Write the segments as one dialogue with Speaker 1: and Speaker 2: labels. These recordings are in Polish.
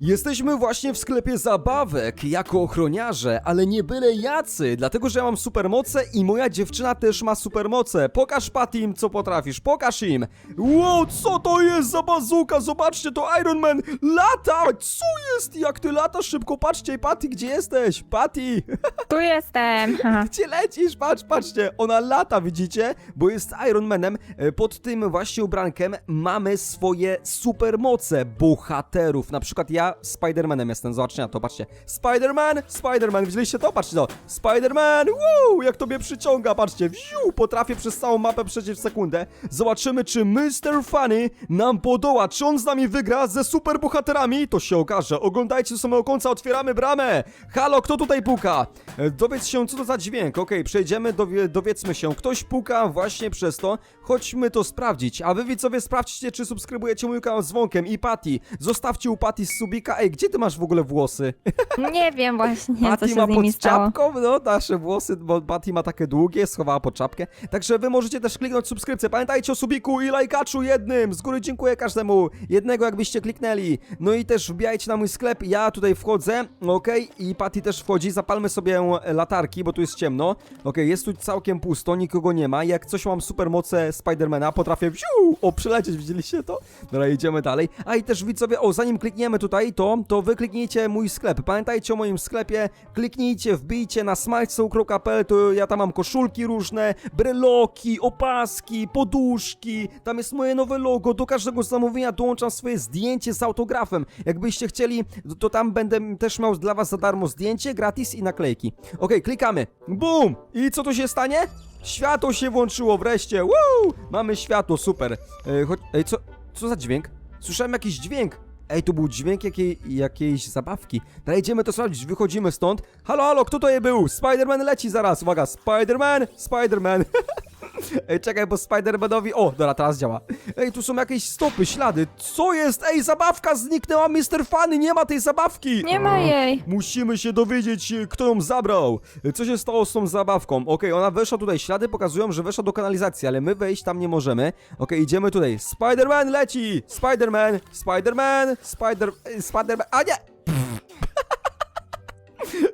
Speaker 1: Jesteśmy właśnie w sklepie zabawek jako ochroniarze, ale nie byle jacy, dlatego że ja mam supermoce i moja dziewczyna też ma supermoce. Pokaż Patty im co potrafisz, pokaż im. Wow, co to jest za bazuka? Zobaczcie, to Iron Man lata! Co jest? Jak ty latasz szybko? Patrzcie, Patty, gdzie jesteś? Patty!
Speaker 2: Tu jestem.
Speaker 1: Gdzie lecisz? Patrz, patrzcie, ona lata, widzicie? Bo jest Iron Manem. E, Pod tym właśnie ubrankiem mamy swoje supermoce bohaterów. Na przykład ja Spider-Manem jestem, zobaczcie na to, patrzcie. Spider-Man, Spider-Man, widzieliście to? Patrzcie to. Spider-Man, wow, jak tobie przyciąga, patrzcie. Wziu, potrafię przez całą mapę przejść w sekundę. Zobaczymy, czy Mr. Funny nam podoła, czy on z nami wygra ze superbohaterami. To się okaże. Oglądajcie do samego końca, otwieramy bramę. Halo, kto tutaj puka? E, Dowiedz się, co to za dźwięk. Okej, przejdziemy, dowie, dowiedzmy się. Ktoś puka właśnie przez to. Chodźmy to sprawdzić. A wy widzowie sprawdźcie, czy subskrybujecie mój kanał z dzwonkiem. I Patty, zostawcie u Patty z subika. Ej, gdzie ty masz w ogóle włosy?
Speaker 2: Nie wiem właśnie, co
Speaker 1: Patty
Speaker 2: się
Speaker 1: ma
Speaker 2: z nimi
Speaker 1: pod
Speaker 2: stało.
Speaker 1: czapką, no nasze włosy, bo Patty ma takie długie, schowała pod czapkę. Także wy możecie też kliknąć subskrypcję. Pamiętajcie o subiku i lajkaczu jednym. Z góry dziękuję każdemu. Jednego jakbyście kliknęli. No i też wbijajcie na mój sklep. Ja tutaj wchodzę, okej, i Patty też wchodzi. Zapalmy sobie latarki, bo tu jest ciemno. Okej, jest tu całkiem pusto, nikogo nie ma. Jak coś mam supermoce Spidermana, potrafię wziu, o, przylecieć, widzieliście to? Dobra, idziemy dalej. A i też widzowie, o, zanim klikniemy tutaj to, to wy kliknijcie mój sklep. Pamiętajcie o moim sklepie, kliknijcie, wbijcie na smajsoł.pl, to ja tam mam koszulki różne, breloki, opaski, poduszki, tam jest moje nowe logo, do każdego zamówienia dołączam swoje zdjęcie z autografem. Jakbyście chcieli, to tam będę też miał dla was za darmo zdjęcie, gratis i naklejki. Okej, klikamy. Bum! I co tu się stanie? Światło się włączyło wreszcie. Woo! Mamy światło, super. E, choć, ej, co, co za dźwięk? Słyszałem jakiś dźwięk. Ej, to był dźwięk jakiej, jakiejś zabawki. Dalej idziemy to sprawdzić, wychodzimy stąd. Halo, halo, kto to je był? Spider-Man leci zaraz, uwaga, Spider-Man, Spider-Man. Ej, czekaj, bo Spider-Manowi... O, dobra, teraz działa. Ej, tu są jakieś stopy, ślady. Co jest? Ej, zabawka zniknęła, Mr. Funny, nie ma tej zabawki.
Speaker 2: Nie ma jej.
Speaker 1: Musimy się dowiedzieć, e, kto ją zabrał. E, Co się stało z tą zabawką? Okej, ona weszła tutaj, ślady pokazują, że weszła do kanalizacji, ale my wejść tam nie możemy. Okej, idziemy tutaj. Spider-Man leci! Spider-Man! Spider-Man! Spider... e, Spider-Man... A nie!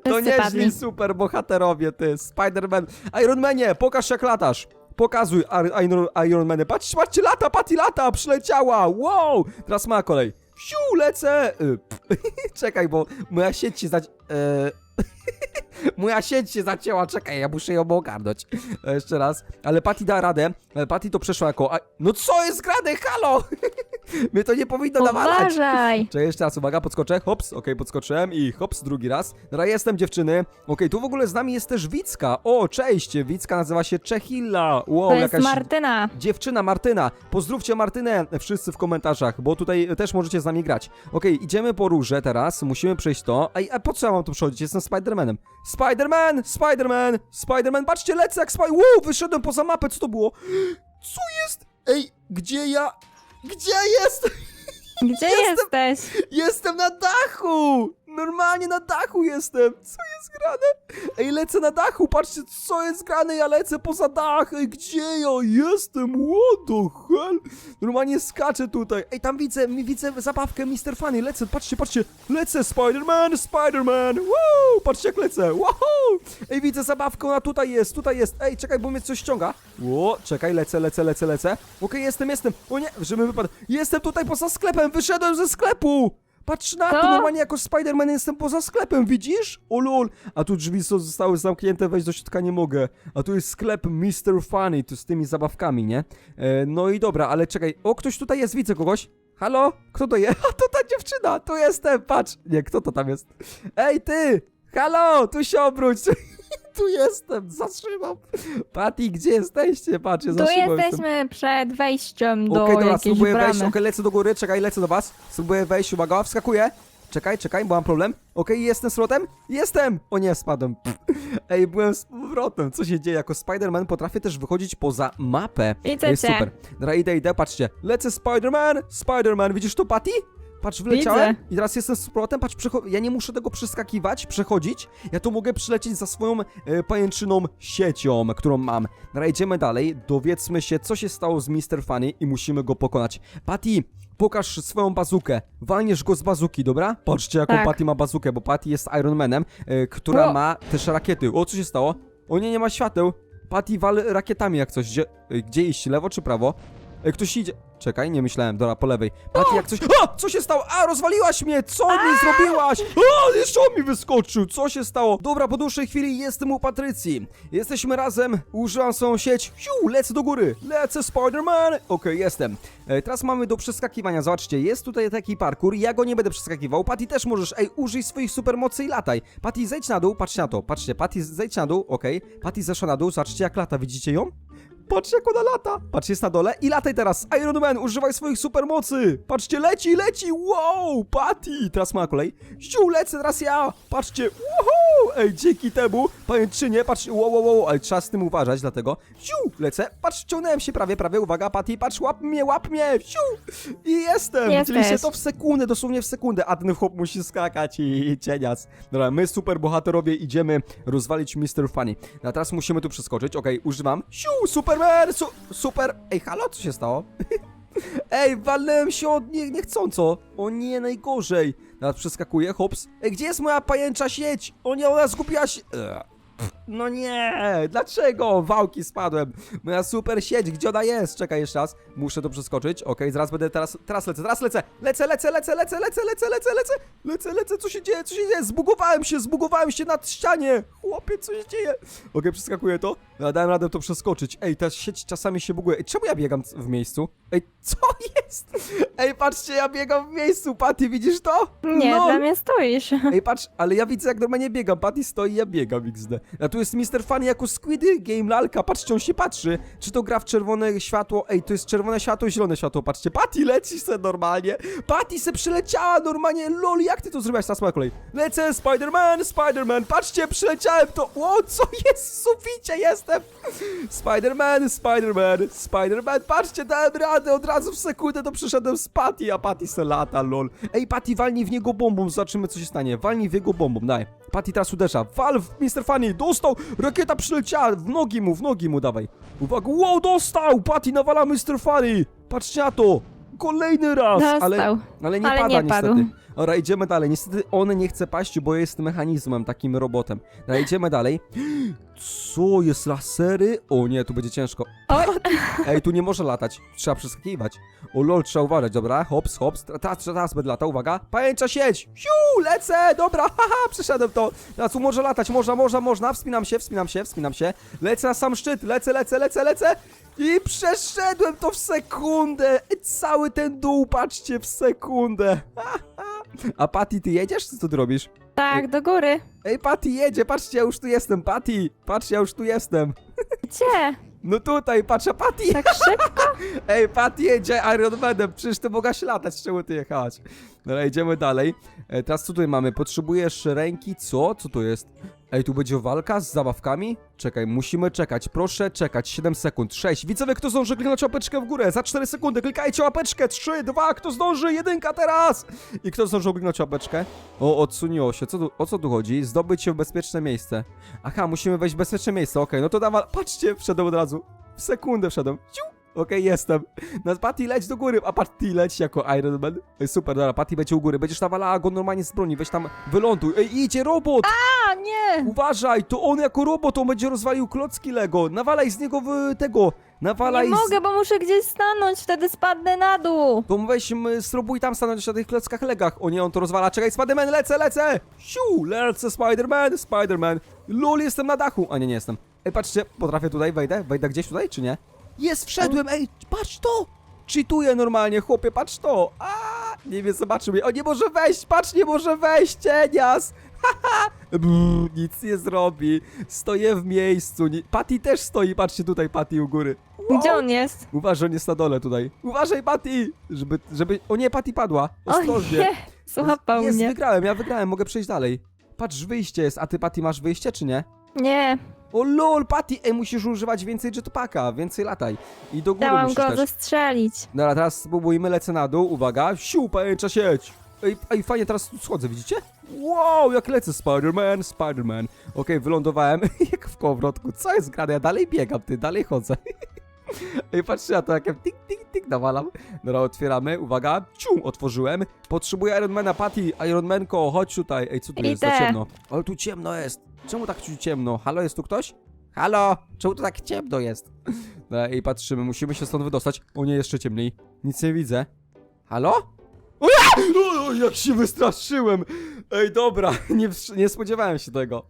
Speaker 1: To
Speaker 2: Wszyscy
Speaker 1: nieźli
Speaker 2: padli.
Speaker 1: super bohaterowie, ty. Spider-Man. Iron Manie, pokaż jak latasz. Pokazuj Iron, Iron Manie. Patrz, patrzcie, lata, Patty lata, przyleciała. Wow! Teraz ma kolej. Wsiu, lecę. Y, Czekaj, bo moja sieć się zaci... E... moja sieć się zacięła, czekaj, ja muszę ją ogarnąć. E, Jeszcze raz. Ale Patty da radę. E, Patty to przeszła jako... No co jest grane, halo? Mnie to nie powinno nawalać.
Speaker 2: Uważaj.
Speaker 1: Czekaj, jeszcze raz, uwaga, podskoczę, hops, okej, podskoczyłem i hops, drugi raz. Dobra, jestem dziewczyny. Okej, tu w ogóle z nami jest też Wicka. O, cześć, Wicka nazywa się Czechilla. Wow,
Speaker 2: To jest
Speaker 1: jakaś
Speaker 2: Martyna.
Speaker 1: dziewczyna Martyna. Pozdrówcie Martynę wszyscy w komentarzach, bo tutaj też możecie z nami grać. Okej, idziemy po róże teraz, musimy przejść to. Ej, a po co ja mam tu przechodzić? Jestem Spidermanem. Spiderman, Spiderman, Spiderman, patrzcie, lecę jak Spider... Wow, wyszedłem poza mapę, co to było? Co jest? Ej, gdzie ja... Gdzie jest?
Speaker 2: Gdzie jesteś?
Speaker 1: Jestem na dachu! Normalnie na dachu jestem! Co jest grane? Ej, lecę na dachu, patrzcie, co jest grane, ja lecę poza dach! Ej, gdzie ja jestem? What the hell? Normalnie skaczę tutaj. Ej, tam widzę, widzę zabawkę Mr. Funny, lecę, patrzcie, patrzcie, lecę, Spider-Man, Spider-Man, wow! Patrzcie jak lecę, wow! Ej, widzę zabawkę, ona tutaj jest, tutaj jest. Ej, czekaj, bo mnie coś ściąga. Ło, czekaj, lecę, lecę, lecę, lecę. Okej, jestem, jestem. O nie, żeby wypadł. Jestem tutaj poza sklepem, wyszedłem ze sklepu! Patrz na to,
Speaker 2: Co?
Speaker 1: normalnie jako Spider-Man jestem poza sklepem, widzisz? O lol, a tu drzwi są, zostały zamknięte, wejść do środka nie mogę. A tu jest sklep Mr. Funny, tu z tymi zabawkami, nie? E, no i dobra, ale czekaj, o, ktoś tutaj jest, widzę kogoś. Halo? Kto to jest? A to ta dziewczyna, tu jestem, patrz. Nie, kto to tam jest? Ej, ty! Halo, tu się obróć. tu jestem, zatrzymam. Patty, gdzie jesteście? Patrz, ja
Speaker 2: Tu
Speaker 1: zatrzymam
Speaker 2: jesteśmy przed wejściem do
Speaker 1: Okej, dobra,
Speaker 2: jakiejś
Speaker 1: spróbuję wejść,
Speaker 2: bramy.
Speaker 1: okej, lecę do góry, czekaj, lecę do was. Spróbuję wejść, uwaga, wskakuję. Czekaj, czekaj, bo mam problem. Okej, jestem z powrotem? Jestem! O nie, spadłem. Pff. Ej, byłem z powrotem. Co się dzieje? Jako Spider-Man potrafię też wychodzić poza mapę.
Speaker 2: Widzę
Speaker 1: Ej,
Speaker 2: cię.
Speaker 1: super. Dobra, idę, idę, patrzcie. Lecę Spider-Man! Spider-Man, widzisz to, Patty? Patrz, wleciałem
Speaker 2: Widzę.
Speaker 1: i teraz jestem z powrotem, patrz, przecho- ja nie muszę tego przeskakiwać, przechodzić, ja to mogę przylecieć za swoją e, pajęczyną siecią, którą mam. Dobra, idziemy dalej, dowiedzmy się, co się stało z Mr. Funny i musimy go pokonać. Patty, pokaż swoją bazukę. Walniesz go z bazuki, dobra? Patrzcie, jaką
Speaker 2: Tak.
Speaker 1: Patty ma bazukę, bo Patty jest Iron Manem, e, która
Speaker 2: O!
Speaker 1: ma też rakiety. O, co się stało? O nie, nie ma świateł. Patty wal rakietami jak coś. Gdzie, e, gdzie iść? Lewo czy prawo? E, ktoś idzie. Czekaj, nie myślałem, dobra, po lewej. Patty jak coś. A! Co się stało? A, rozwaliłaś mnie! Co mi zrobiłaś? A, jeszcze on mi wyskoczył! Co się stało? Dobra, po dłuższej chwili jestem u Patrycji. Jesteśmy razem, używam swoją sieć. Siu, lecę do góry! Lecę, Spider-Man! Okej, jestem. E, teraz mamy do przeskakiwania. Zobaczcie, jest tutaj taki parkour. Ja go nie będę przeskakiwał. Patty też możesz. Ej, użyj swoich supermocy i lataj. Patty, zejdź na dół, patrzcie na to. Patrzcie, Patty, zejdź na dół, okej. Patty zeszła na dół, zobaczcie jak lata, widzicie ją? Patrzcie jak ona lata! Patrz, jest na dole i lataj teraz! Iron Man, używaj swoich supermocy! Patrzcie, leci, leci! Wow! Patty! Teraz ma kolej. Siu, lecę teraz ja! Patrzcie! Woohoo! Ej, dzięki temu, pajęczynie, patrzcie, wow, wow, wow, ale trzeba z tym uważać, dlatego siu, lecę, patrz, ciągnąłem się prawie, prawie, uwaga, Patty, patrz, łap mnie, łap mnie, siu! I jestem! Widzieliście to w sekundę, dosłownie w sekundę, a ten chłop musi skakać i, i cieniac. Dobra, my super bohaterowie idziemy rozwalić Mr. Funny. A teraz musimy tu przeskoczyć, okej, używam. Siu, Superman, su super... Ej, halo, co się stało? Ej, walnąłem się od nie, niechcąco. O nie, najgorzej. Teraz przeskakuję, hops. Ej, gdzie jest moja pajęcza sieć? O nie, ona zgubiła się... Ugh. No nie, dlaczego? Wałki spadłem. Moja super sieć, gdzie ona jest? Czekaj jeszcze raz. Muszę to przeskoczyć. Okej, zaraz będę teraz. Teraz lecę, teraz lecę. Lecę, lecę, lecę, lecę, lecę, lecę, lecę, lecę. Lecę, lecę, co się dzieje? Co się dzieje? Zbugowałem się, zbugowałem się na ścianie. Chłopie, co się dzieje? Okej, przeskakuję to. No, dałem radę to przeskoczyć. Ej, ta sieć czasami się buguje. Ej, czemu ja biegam w miejscu? Ej, co jest? Ej, patrzcie, ja biegam w miejscu. Patty, widzisz to?
Speaker 2: Nie,
Speaker 1: Lol.
Speaker 2: dla mnie stoisz.
Speaker 1: Ej, patrz, ale ja widzę jak normalnie biegam. Patty stoi, ja biegam XD. A tu jest Mr. Funny jako Squid Game lalka. Patrzcie, on się patrzy. Czy to gra w czerwone światło? Ej, to jest czerwone światło zielone światło. Patrzcie, Patty leci se normalnie. Patty se przyleciała normalnie. Lol, jak ty to zrobiłaś? Teraz moja kolej. Lecę, Spider-Man, Spider-Man. Patrzcie, przyleciałem to. O, co jest suficie? Jestem. Spider-Man, Spider-Man, Spider-Man. Patrzcie, dałem radę. Od razu w sekundę to przyszedłem z Patty, a Patty se lata, lol. Ej, Patty, walnij w niego bombą. Zobaczymy, co się stanie. Walnij w jego bombą, daj. Patty teraz uderza. Wal w Mr. Funny. Dostał. Rakieta przyleciała. W nogi mu, w nogi mu, dawaj. Uwaga. Wow, dostał. Patty nawala Mr. Funny. Patrzcie na to. Kolejny raz. Ale,
Speaker 2: Dostał.
Speaker 1: ale nie
Speaker 2: Ale
Speaker 1: pada
Speaker 2: nie
Speaker 1: niestety. Dobra, idziemy dalej. Niestety on nie chce paść, bo jest mechanizmem, takim robotem. Dobra, idziemy dalej. Co, jest lasery? O nie, tu będzie ciężko.
Speaker 2: Oj,
Speaker 1: Ej, tu nie może latać. Trzeba przeskakiwać. O lol, trzeba uważać, dobra? Hops, hops. Teraz, teraz będę latał, uwaga. Pajęcza sieć! Siu, lecę! Dobra, haha, przeszedłem to. Teraz tu może latać, można, można, można. Wspinam się, wspinam się, wspinam się. Lecę na sam szczyt, lecę, lecę, lecę, lecę. I przeszedłem to w sekundę. Cały ten dół, patrzcie, w sekundę. A Patty, ty jedziesz? Co ty robisz?
Speaker 2: tak, do góry.
Speaker 1: Ej, Patty jedzie, patrzcie, ja już tu jestem, Patty. Patrz, ja już tu jestem.
Speaker 2: Gdzie?
Speaker 1: No tutaj, patrz, a Patty.
Speaker 2: Tak szybko?
Speaker 1: Ej, Pat jedzie Iron Manem, przecież ty mogłaś latać, czemu ty jechałaś? Dobra, idziemy dalej. E, teraz co tutaj mamy? Potrzebujesz ręki, co? Co to jest? Ej, tu będzie walka z zabawkami? Czekaj, musimy czekać, proszę czekać, 7 sekund, 6. Widzowie, kto zdąży kliknąć łapeczkę w górę? Za 4 sekundy klikajcie łapeczkę, 3, 2, kto zdąży? Jedynka teraz! I kto zdążył kliknąć łapeczkę? O, odsuniło się, co tu, o co tu chodzi? Zdobyć się w bezpieczne miejsce. Aha, musimy wejść w bezpieczne miejsce, okej, no to dawaj, patrzcie, wszedłem od razu. W sekundę wszedłem. Ciu! Okej, jestem. Na Patty leć do góry, a Patty leć jako Iron Man. Ej, super, dobra, Patty będzie u góry. Będziesz nawalała go normalnie z broni, weź tam wyląduj. Ej, idzie robot!
Speaker 2: Nie!
Speaker 1: Uważaj, to on jako robot, on będzie rozwalił klocki Lego. Nawalaj z niego w tego. Nawalaj
Speaker 2: Nie
Speaker 1: z...
Speaker 2: mogę, bo muszę gdzieś stanąć, wtedy spadnę na dół.
Speaker 1: To weź, m, spróbuj tam stanąć na tych klockach Legach. O nie, on to rozwala. Czekaj, Spiderman, lecę, lecę! Siu, lecę, Spiderman, Spiderman. Lol, jestem na dachu. A nie, nie jestem. Ej, patrzcie, potrafię tutaj, wejdę? Wejdę gdzieś tutaj, czy nie? Jest, wszedłem, ej, patrz to! Cheatuję normalnie, chłopie, patrz to! A, nie wiem, zobaczył mnie. O, nie może wejść, patrz, nie może wejść, cienias! Brr, nic nie zrobi. Stoję w miejscu. Nie... Patty też stoi, patrzcie tutaj, Patty u góry. Wow.
Speaker 2: Gdzie on jest?
Speaker 1: Uważaj, on jest na dole tutaj. Uważaj, Patty! Żeby, żeby... O nie, Patty padła.
Speaker 2: O
Speaker 1: Ostrożnie.
Speaker 2: nie, złapał
Speaker 1: jest,
Speaker 2: mnie.
Speaker 1: wygrałem, ja wygrałem, mogę przejść dalej. Patrz, wyjście jest, a ty, Patty, masz wyjście, czy nie?
Speaker 2: Nie,
Speaker 1: O lol, Patty, ej, musisz używać więcej jetpacka, więcej lataj. I do góry
Speaker 2: chciałam
Speaker 1: musisz
Speaker 2: go
Speaker 1: też.
Speaker 2: zestrzelić.
Speaker 1: Dobra, teraz spróbujmy, lecę na dół, uwaga, siu, pajęcza sieć. Ej, ej, fajnie, teraz schodzę, widzicie? Wow, jak lecę, Spider-Man, Spider-Man. Okej, wylądowałem, jak w kołowrotku, co jest grane, ja dalej biegam, ty, dalej chodzę. Ej, patrzcie na to, jak ja tik, tik, tik nawalam. Dobra, otwieramy, uwaga, ciu, otworzyłem. Potrzebuję Ironmana, Patty, Ironmanko, chodź tutaj. Ej, co tu jest za
Speaker 2: Idę.
Speaker 1: ciemno? Ale tu ciemno jest. Czemu tak tu ciemno? Halo, jest tu ktoś? Halo, czemu tu tak ciemno jest? Dobra, i patrzymy, musimy się stąd wydostać. O nie, jeszcze ciemniej. Nic nie widzę. Halo? O, ja! o, jak się wystraszyłem! Ej, dobra, nie, nie spodziewałem się tego.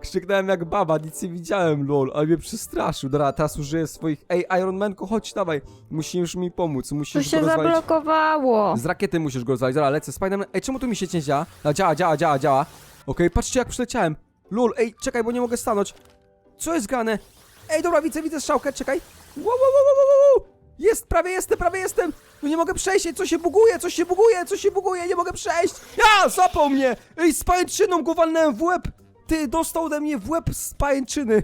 Speaker 1: Krzyknąłem jak baba, nic nie widziałem, lol, ale mnie przestraszył. Dobra, teraz użyję swoich... Ej, Iron Manko, chodź, dawaj. Musisz mi pomóc, musisz
Speaker 2: się
Speaker 1: go rozwalić.
Speaker 2: zablokowało.
Speaker 1: Z rakiety musisz go rozwalić. Dobra, lecę, Spiderman. Ej, czemu tu mi się nie działa? A, działa, działa, działa, działa. Okej, patrzcie jak przyleciałem. Lol, ej, czekaj, bo nie mogę stanąć. Co jest grane? Ej, dobra, widzę, widzę strzałkę, czekaj. Wow, wow, wow, wow, wow, wow. Jest, prawie jestem, prawie jestem. No nie mogę przejść, ej, co się buguje, coś się buguje, coś się buguje, nie mogę przejść. Ja, zapał mnie. Ej, z pajęczyną go walnąłem w łeb. Ty, dostał ode mnie w łeb z pajęczyny.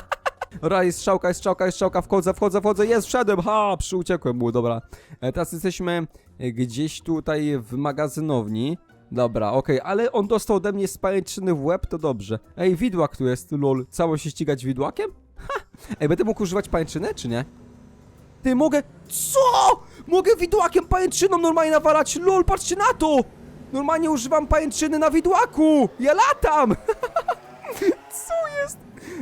Speaker 1: Dobra, jest strzałka, jest strzałka, jest strzałka, wchodzę, wchodzę, wchodzę, jest, wszedłem, ha, przyuciekłem mu, dobra. E, teraz jesteśmy e, gdzieś tutaj w magazynowni. Dobra, okej, ale on dostał ode mnie spajęczyny w łeb, to dobrze. Ej, widłak tu jest, lol, cało się ścigać widłakiem? Ha! Ej, będę mógł używać pajęczyny, czy nie? Ty, mogę... Co? Mogę widłakiem pajęczyną normalnie nawalać, lol, patrzcie na to! Normalnie używam pajęczyny na widłaku! Ja latam! Co jest?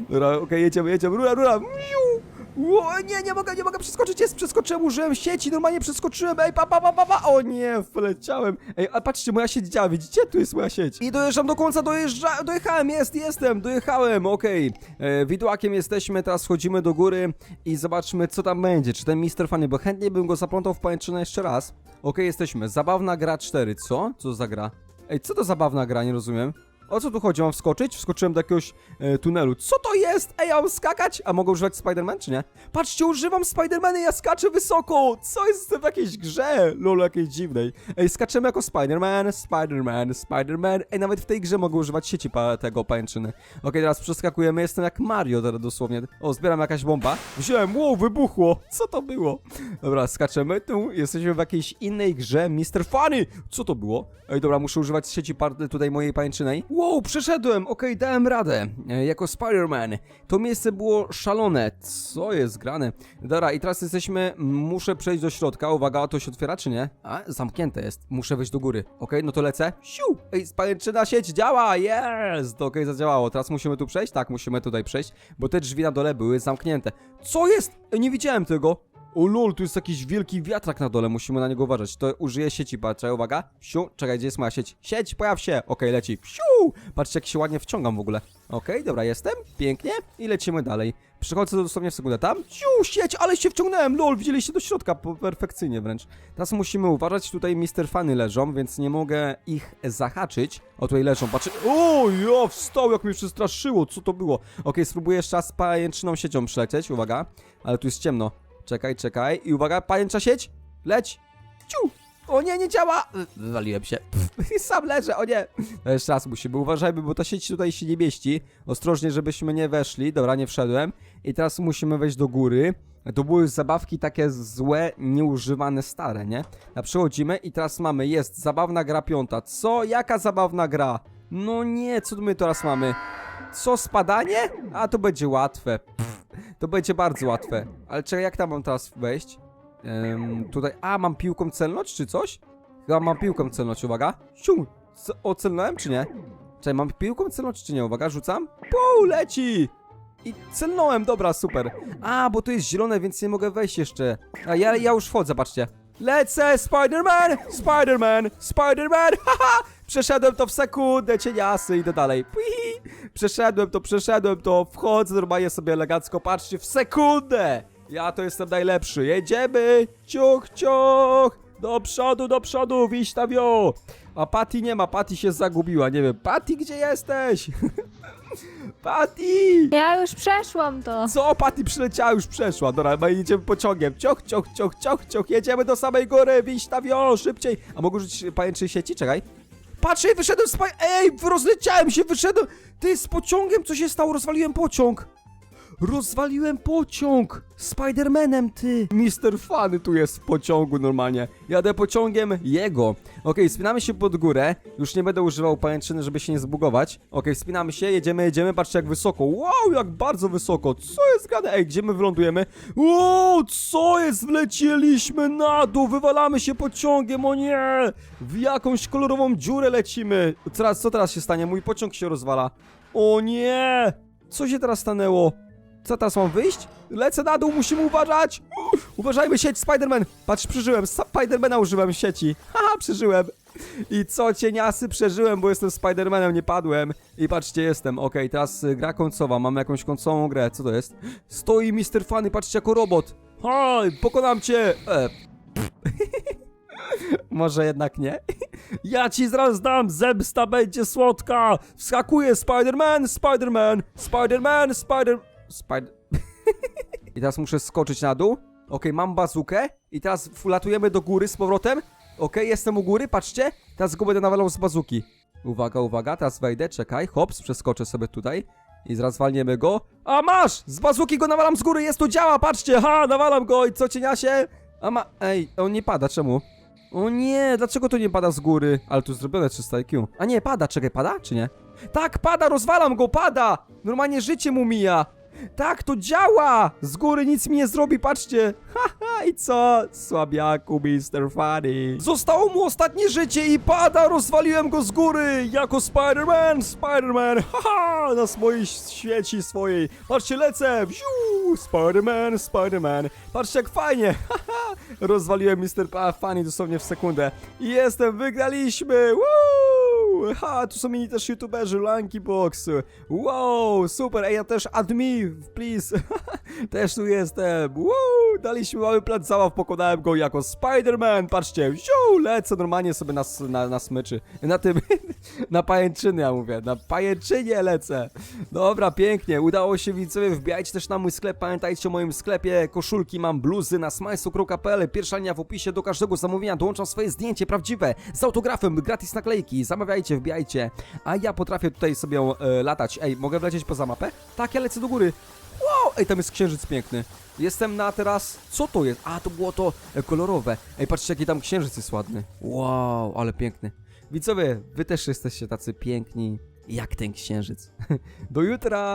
Speaker 1: Dobra, okej, jedziemy, jedziemy, rura, rura, miu! Ło, nie, nie mogę, nie mogę przeskoczyć, jest, przeskoczyłem, użyłem sieci, normalnie przeskoczyłem, ej, pa, pa, pa, pa, pa, o nie, poleciałem. Ej, a patrzcie, moja sieć działa, widzicie? Tu jest moja sieć. I dojeżdżam do końca, dojeżdża, dojechałem, jest, jestem, dojechałem, okej. E, Widłakiem jesteśmy, teraz wchodzimy do góry i zobaczmy, co tam będzie, czy ten Mister Funny, bo chętnie bym go zaplątał w pajęczynę jeszcze raz. Okej, jesteśmy, zabawna gra 4, co? Co za gra? Ej, co to zabawna gra, nie rozumiem. O co tu chodzi? Mam wskoczyć? Wskoczyłem do jakiegoś e, tunelu. Co to jest? Ej, ja mam skakać? A mogę używać Spider-Man, czy nie? Patrzcie, używam Spider-Mana i ja skaczę wysoko! Co jest w jakiejś grze? Lolo, jakiejś dziwnej. Ej, skaczemy jako Spider-Man, Spider-Man, Spider-Man. Ej, nawet w tej grze mogę używać sieci pa tego pajęczyny. Okej, teraz przeskakujemy. Jestem jak Mario teraz dosłownie. O, zbieram jakaś bomba. Wziąłem, wow, wybuchło! Co to było? Dobra, skaczemy. Tu jesteśmy w jakiejś innej grze. Mr. Funny! Co to było? Ej, dobra, muszę używać sieci tutaj mojej pajęczynej. Przeszedłem! Okej, dałem radę. E, jako Spider-Man. To miejsce było szalone. Co jest grane? Dobra, i teraz jesteśmy... Muszę przejść do środka. Uwaga, to się otwiera, czy nie? A, zamknięte jest. Muszę wejść do góry. Okej, no to lecę. Siu! Ej, pajęczyna sieć działa! Jest! Okej, zadziałało. Teraz musimy tu przejść? Tak, musimy tutaj przejść, bo te drzwi na dole były zamknięte. Co jest? Ej, nie widziałem tego. O lol, tu jest jakiś wielki wiatrak na dole, musimy na niego uważać. To użyję sieci, patrzę, uwaga. Psiu, czekaj, gdzie jest moja sieć? Sieć, pojaw się! Okej, leci. Psiu! Patrzcie, jak się ładnie wciągam w ogóle. Okej, dobra, jestem. Pięknie. I lecimy dalej. Przychodzę dosłownie w sekundę tam. Siu, sieć, ale się wciągnąłem, lol, widzieliście do środka, perfekcyjnie wręcz. Teraz musimy uważać, tutaj Mr. Fany leżą, więc nie mogę ich zahaczyć. O, tutaj leżą, patrzcie. O, ja, wstał, jak mnie przestraszyło, co to było? Okej, spróbuję jeszcze raz pajęczną siecią przelecieć, uwaga. Ale tu jest ciemno. Czekaj, czekaj. I uwaga, pajęcza sieć. Leć. Ciu. O nie, nie działa. Wywaliłem się. Pff, Sam leżę, o nie. No jeszcze raz musimy, uważajmy, bo ta sieć tutaj się nie mieści. Ostrożnie, żebyśmy nie weszli. Dobra, nie wszedłem. I teraz musimy wejść do góry. To były zabawki takie złe, nieużywane, stare, nie? A przechodzimy i teraz mamy, jest zabawna gra piąta. Co? Jaka zabawna gra? No nie, co my teraz mamy? Co, spadanie? A to będzie łatwe. Pff, to będzie bardzo łatwe. Ale czekaj, jak tam mam teraz wejść? Tutaj, a mam piłką celność czy coś? Chyba mam piłką celność, uwaga. Siu, ocelnąłem czy nie? Czekaj, mam piłką celność czy nie? Uwaga, rzucam. Puu, leci! I celnąłem, dobra, super. A, bo to jest zielone, więc nie mogę wejść jeszcze. A ja, ja już wchodzę, patrzcie. Lecę, Spider-Man! Spider-Man! Spider-Man! Haha! Przeszedłem to w sekundę, cieniasy, idę dalej. Pui! Przeszedłem to, przeszedłem to, wchodzę normalnie sobie elegancko, patrzcie, w sekundę! Ja to jestem najlepszy, jedziemy! Ciuch, ciuch! Do przodu, do przodu, wiś tam jo! A Patty nie ma, Patty się zagubiła, nie wiem. Patty, gdzie jesteś? Patty!
Speaker 2: Ja już przeszłam to.
Speaker 1: Co? Patty przyleciała, już przeszła. Dobra, my jedziemy pociągiem. Cioch, cioch, cioch, cioch, cioch. Jedziemy do samej góry, wiś jo, szybciej. A mogę rzucić pajęczej sieci? Czekaj. Patrz, ej, wyszedłem z paj... Ej, rozleciałem się, wyszedłem. Ty, z pociągiem co się stało? Rozwaliłem pociąg. Rozwaliłem pociąg! Spidermanem, ty! Mister Fany tu jest w pociągu normalnie. Jadę pociągiem jego. Okej, wspinamy się pod górę. Już nie będę używał pajęczyny, żeby się nie zbugować. Okej, wspinamy się, jedziemy, jedziemy. Patrzcie jak wysoko. Wow, jak bardzo wysoko. Co jest grane? Ej, gdzie my wylądujemy? Wow, co jest? Wlecieliśmy na dół, wywalamy się pociągiem, o nie! W jakąś kolorową dziurę lecimy. Teraz, co teraz się stanie? Mój pociąg się rozwala. O nie! Co się teraz stanęło? Co teraz mam wyjść? Lecę na dół, musimy uważać! Uważajmy, sieć Spiderman! Patrz, przeżyłem, Spidermana użyłem sieci. Haha, przeżyłem. I co, cieniasy, przeżyłem, bo jestem Spidermanem, nie padłem. I patrzcie, jestem. Okej, teraz y, gra końcowa, mamy jakąś końcową grę. Co to jest? Stoi Mr. Funny, patrzcie, jako robot. Haj, pokonam cię! E, może jednak nie? Ja ci zaraz dam, zemsta będzie słodka! Wskakuje Spider-Man, Spider-Man, Spider-Man, Spider... Spider... I teraz muszę skoczyć na dół. Okej, mam bazukę. I teraz wlatujemy do góry z powrotem. Okej, jestem u góry, patrzcie. Teraz go będę nawalał z bazuki. Uwaga, uwaga, teraz wejdę, czekaj. Hops, przeskoczę sobie tutaj. I zaraz walniemy go. A masz! Z bazuki go nawalam z góry, jest to działa, patrzcie! Ha, nawalam go i co, cieniasie? A ma... Ej, on nie pada, czemu? O nie, dlaczego to nie pada z góry? Ale tu zrobione 300 IQ. A nie, pada, czekaj, pada czy nie? Tak, pada, rozwalam go, pada! Normalnie życie mu mija. Tak, to działa! Z góry nic mi nie zrobi, patrzcie. Haha, i co? Słabiaku, Mr. Funny. Zostało mu ostatnie życie i pada, rozwaliłem go z góry! Jako Spider-Man, Spider-Man, haha, na swojej świeci swojej. Patrzcie, lecę! Wziu! Spider-Man, Spider-Man. Patrzcie, jak fajnie! Haha, rozwaliłem Mr. Funny dosłownie w sekundę. I jestem, wygraliśmy! Woo! Ha, tu są inni też youtuberzy, Lanky Box. Wow, super, ej, ja też add me, please. też tu jestem. Wow, daliśmy mały plan zabaw, pokonałem go jako Spider-Man. Patrzcie, wziął, lecę normalnie sobie na, na, na smyczy. Na tym, na pajęczyny, ja mówię, na pajęczynie lecę. Dobra, pięknie, udało się widzowie, wbijajcie też na mój sklep, pamiętajcie o moim sklepie, koszulki, mam bluzy na smajsu.pl, pierwsza linia w opisie, do każdego zamówienia dołączam swoje zdjęcie prawdziwe, z autografem, gratis naklejki, zamawiajcie, wbijajcie, a ja potrafię tutaj sobie e, latać, ej, mogę wlecieć poza mapę? Tak, ja lecę do góry, wow, ej, tam jest księżyc piękny, jestem na teraz, co to jest? A, to było to e, kolorowe, ej, patrzcie, jaki tam księżyc jest ładny, wow, ale piękny. Widzowie, wy też jesteście tacy piękni, jak ten księżyc. Do jutra!